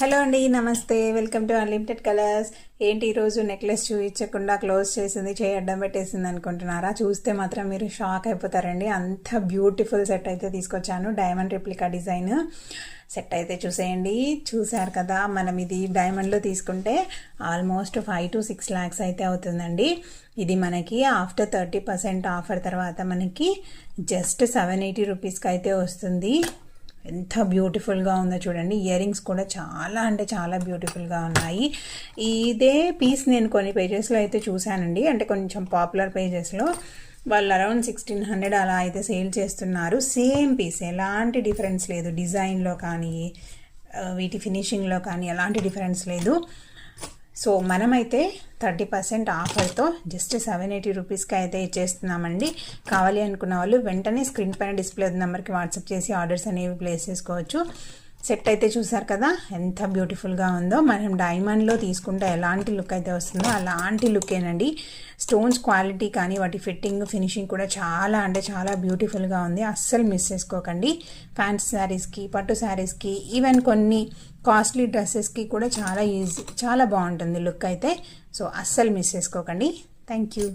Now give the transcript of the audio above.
Hello అండి నమస్తే. Welcome to unlimited colours ఏంటి ఈరోజు నెక్లెస్ చూపించకుండా క్లోజ్ చేసింది చేయి అడ్డం పెట్టేసింది అనుకుంటున్నారా? చూస్తే మాత్రం మీరు షాక్ అయిపోతారండి. అంత బ్యూటిఫుల్ సెట్ అయితే తీసుకొచ్చాను. డైమండ్ రిప్లికా డిజైన్ సెట్ అయితే చూసేయండి. చూశారు కదా మనం ఇది డైమండ్లో తీసుకుంటే almost five to six lakhs అయితే అవుతుందండి. ఇది మనకి ఆఫ్టర్ థర్టీ పర్సెంట్ ఆఫర్ తర్వాత మనకి జస్ట్ సెవెన్ ఎయిటీ రూపీస్కి అయితే వస్తుంది. ఎంత బ్యూటిఫుల్గా ఉందో చూడండి. ఇయర్ రింగ్స్ కూడా చాలా అంటే చాలా బ్యూటిఫుల్గా ఉన్నాయి. ఇదే పీస్ నేను కొన్ని పేజెస్లో అయితే చూశానండి. అంటే కొంచెం పాపులర్ పేజెస్లో వాళ్ళు అరౌండ్ సిక్స్టీన్ హండ్రెడ్ అలా అయితే సేల్ చేస్తున్నారు. సేమ్ పీస్ ఎలాంటి డిఫరెన్స్ లేదు. డిజైన్లో కానీ వీటి ఫినిషింగ్లో కానీ ఎలాంటి డిఫరెన్స్ లేదు. సో మనమైతే థర్టీ పర్సెంట్ ఆఫర్తో జస్ట్ సెవెన్ ఎయిటీ రూపీస్కి అయితే ఇచ్చేస్తున్నామండి. కావాలి అనుకున్న వాళ్ళు వెంటనే స్క్రీన్ పైన డిస్ప్లే నెంబర్కి వాట్సాప్ చేసి ఆర్డర్స్ అనేవి ప్లేస్ చేసుకోవచ్చు. సెట్ అయితే చూసారు కదా ఎంత బ్యూటిఫుల్గా ఉందో. మనం డైమండ్లో తీసుకుంటే ఎలాంటి లుక్ అయితే వస్తుందో అలాంటి లుక్కేనండి స్టోన్స్ క్వాలిటీ కానీ వాటి ఫిట్టింగ్ ఫినిషింగ్ కూడా చాలా అంటే చాలా బ్యూటిఫుల్గా ఉంది. అస్సలు మిస్ చేసుకోకండి. ఫ్యాన్స్ శారీస్కి పట్టు శారీస్కి ఈవెన్ కొన్ని కాస్ట్లీ డ్రెస్సెస్కి కూడా చాలా ఈజీ చాలా బాగుంటుంది లుక్ అయితే. సో అస్సలు మిస్ చేసుకోకండి. Thank you